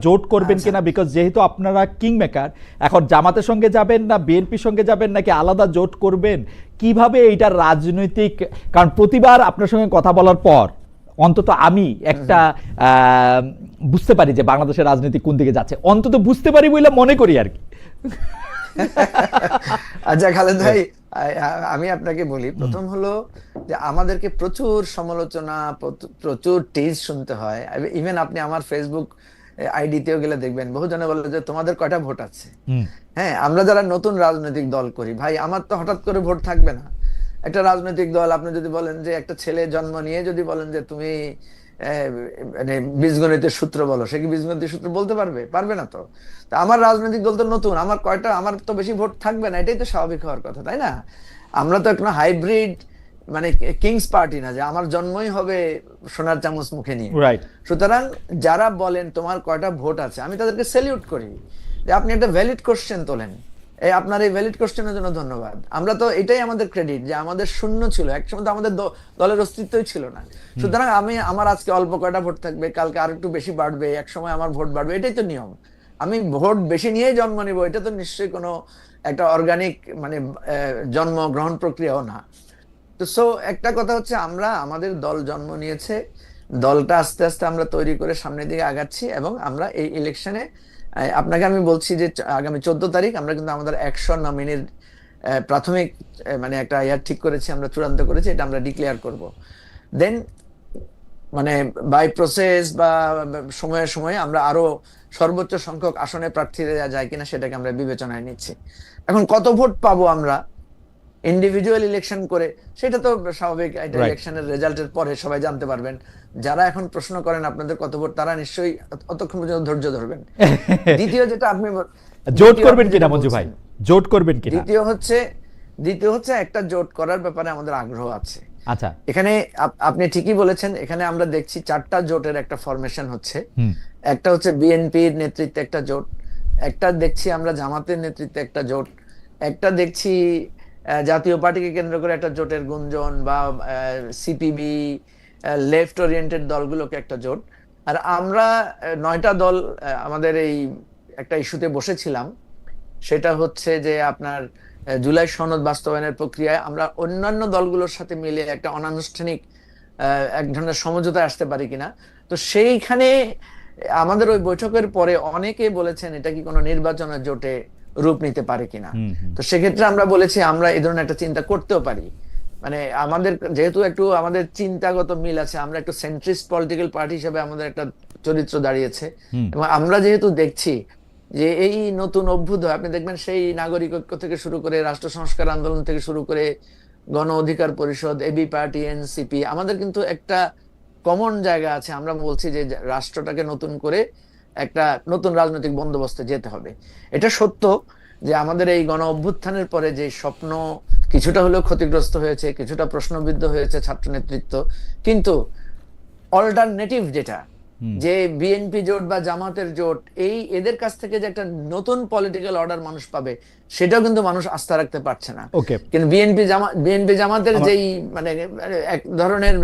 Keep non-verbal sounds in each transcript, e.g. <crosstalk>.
জোট করবেন আচ্ছা। কিনা বিকজ যেহেতু আপনারা কিং মেকার এখন জামাতের সঙ্গে যাবেন না বিএনপির সঙ্গে যাবেন নাকি আলাদা জোট করবেন? কীভাবে এইটা রাজনৈতিক? কারণ প্রতিবার আপনার সঙ্গে কথা বলার পর অন্তত আমি একটা বুঝতে পারি যে বাংলাদেশের রাজনীতি কোন দিকে যাচ্ছে। অন্তত বুঝতে পারি বলে মনে করি আর কি। আচ্ছা খালেদ ভাই আ- আমি আপনাকে বলি প্রথম হলো যে আমাদেরকে প্রচুর সমালোচনা প্রচুর- প্রচুর টিজ শুনতে হয়। ইভেন আপনি আমার ফেসবুক আইডিতেও গেলে দেখবেন বহুজনে বলে যে তোমাদের কয়টা ভোট আছে? হ্যাঁ আমরা যারা নতুন রাজনৈতিক দল করি ভাই আমার তো হঠাৎ করে ভোট থাকবে না। একটা রাজনৈতিক দল আপনি যদি বলেন যে একটা ছেলে জন্ম নিয়ে যদি বলেন যে তুমি মানে বীজগণিতের সূত্র বলো সে কি বীজগণিতের সূত্র বলতে পারবে? পারবে না তো। তা আমার রাজনৈতিক দল তো নতুন আমার কয়টা আমার তো বেশি ভোট থাকবে না এটাই তো স্বাভাবিক হওয়ার কথা তাই না? আমরা তো এখন হাইব্রিড মানে কিংস পার্টি না যে আমার জন্মই হবে সোনার চামচ মুখে নিয়ে। রাইট সুতরাং যারা বলেন তোমার কয়টা ভোট আছে আমি তাদেরকে স্যালিউট করি। যে আপনি একটা ভ্যালিড কোশ্চেন তোলেন। এই আপনার এই ভ্যালিড কোশ্চেনের জন্য ধন্যবাদ। আমরা তো এটাই আমাদের ক্রেডিট যে আমাদের শূন্য ছিল। একসময় তো আমাদের দলের অস্তিত্বই ছিল না। সুতরাং আমি আমার আজকে অল্প কয়টা ভোট থাকবে কালকে আর একটু বেশি বাড়বে এক সময় আমার ভোট বাড়বে এটাই তো নিয়ম। আমি ভোট বেশি নিয়েই জন্ম নিব এটা তো নিশ্চয়ই কোনো একটা অর্গানিক মানে জন্ম গ্রহণ প্রক্রিয়াও না। তো সো একটা কথা হচ্ছে আমরা, আমাদের দল জন্ম নিয়েছে, দলটা আস্তে আস্তে আমরা তৈরি করে সামনের দিকে আগাচ্ছি এবং আমরা এই ইলেকশনে আপনাকে আমি বলছি যে আগামী চোদ্দ তারিখ আমরা কিন্তু আমাদের একশো নমিনির প্রাথমিক মানে একটা ইয়ার ঠিক করেছি, আমরা চূড়ান্ত করেছি, এটা আমরা ডিক্লেয়ার করব। দেন মানে বাই প্রসেস বা সময়ে সময়ে আমরা আরও সর্বোচ্চ সংখ্যক আসনে প্রার্থী দেওয়া যায় কিনা সেটাকে আমরা বিবেচনায় নিচ্ছি। এখন কত ভোট পাবো আমরা? ইন্ডিভিজুয়াল ইলেকশন করে সেটা তো স্বাভাবিক এটা ইলেকশনের রেজাল্টের পরে সবাই জানতে পারবেন। যারা এখন প্রশ্ন করেন আপনাদের কত ভোট তারা নিশ্চয়ই অতক্ষণ পর্যন্ত ধৈর্য ধরবেন। <laughs> দ্বিতীয় যেটা আপনি জোট করবেন কিনা মঞ্জু ভাই? জোট করবেন কিনা? দ্বিতীয় হচ্ছে দ্বিতীয় হচ্ছে একটা জোট করার ব্যাপারে আমাদের আগ্রহ আছে। আচ্ছা। এখানে আপনি ঠিকই বলেছেন এখানে আমরা দেখছি চারটা জোটের একটা ফরমেশন হচ্ছে। একটা হচ্ছে বিএনপির নেতৃত্বে একটা জোট একটা দেখছি আমরা জামাতের নেতৃত্বে একটা জোট একটা দেখছি জাতীয় পার্টিকে কেন্দ্র করে একটা জোটের গুঞ্জন বা সিপিবি লেফট ওরিয়েন্টেড দলগুলোকে একটা জোট। আর আমরা নয়টা দল আমাদের এই একটা ইস্যুতে বসেছিলাম। সেটা হচ্ছে যে আপনার জুলাই সনদ বাস্তবায়নের প্রক্রিয়ায় আমরা অন্যান্য দলগুলোর সাথে মিলে একটা অনানুষ্ঠানিক এক ধরনের সমঝোতায় আসতে পারি কিনা। তো সেইখানে আমাদের ওই বৈঠকের পরে অনেকে বলেছেন, এটা কি কোনো নির্বাচনের জোটে রূপ নিতে পারে কিনা। তো সেক্ষেত্রে আমরা বলেছি আমরা এই ধরনের একটা চিন্তা করতেও পারি। মানে আমাদের যেহেতু একটু আমাদের চিন্তাগত মিল আছে আমরা একটু সেন্ট্রিস্ট পলিটিক্যাল পার্টি হিসেবে আমাদের একটা চরিত্র দাঁড়িয়েছে। এবং আমরা যেহেতু দেখছি যে এই নতুন অভ্যুদয় আপনি দেখবেন সেই নাগরিক ঐক্য থেকে শুরু করে রাষ্ট্র সংস্কার আন্দোলন থেকে শুরু করে গণ অধিকার পরিষদ এবি পার্টি এনসিপি আমাদের কিন্তু একটা কমন জায়গা আছে। আমরা বলছি যে রাষ্ট্রটাকে নতুন করে একটা নতুন রাজনৈতিক বন্দোবস্তে যেতে হবে। এটা সত্য যে আমাদের এই গণ অভ্যুত্থানের পরে যে স্বপ্ন কিছুটা হলেও ক্ষতিগ্রস্ত হয়েছে কিছুটা প্রশ্নবিদ্ধ হয়েছে ছাত্র নেতৃত্ব কিন্তু অল্টারনেটিভ যেটা যে বিএনপি জোট বা জামাতের জোট এই এদের কাছ থেকে যে একটা নতুন পলিটিক্যাল অর্ডার মানুষ পাবে সেটাও কিন্তু মানুষ আস্থা রাখতে পারছে না। ওকে কিন্তু বিএনপি জামা বিএনপি জামাতের যেই মানে এক ধরনের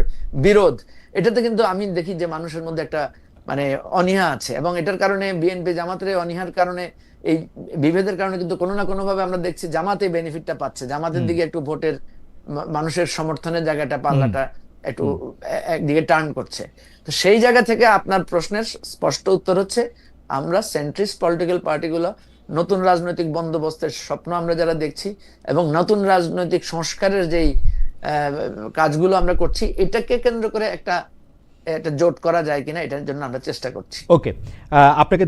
বিরোধ এটাতে কিন্তু আমি দেখি যে মানুষের মধ্যে একটা মানে অনীহা আছে এবং এটার কারণে বিএনপি জামাতের অনীহার কারণে এই বিভেদের কারণে কিন্তু কোনো না কোনোভাবে আমরা দেখছি জামাতে বেনিফিটটা পাচ্ছে। জামাতের দিকে একটু ভোটের মানুষের সমর্থনের জায়গাটা পাল্লাটা একটু একদিকে টার্ন করছে। তো সেই জায়গা থেকে আপনার প্রশ্নের স্পষ্ট উত্তর হচ্ছে আমরা সেন্ট্রিস্ট পলিটিক্যাল পার্টিগুলো নতুন রাজনৈতিক বন্দোবস্তের স্বপ্ন আমরা যারা দেখছি এবং নতুন রাজনৈতিক সংস্কারের যেই কাজগুলো আমরা করছি এটাকে কেন্দ্র করে একটা একটা জোট করা যায় কিনা এটার জন্য আমরা চেষ্টা করছি। ওকে আপনাকে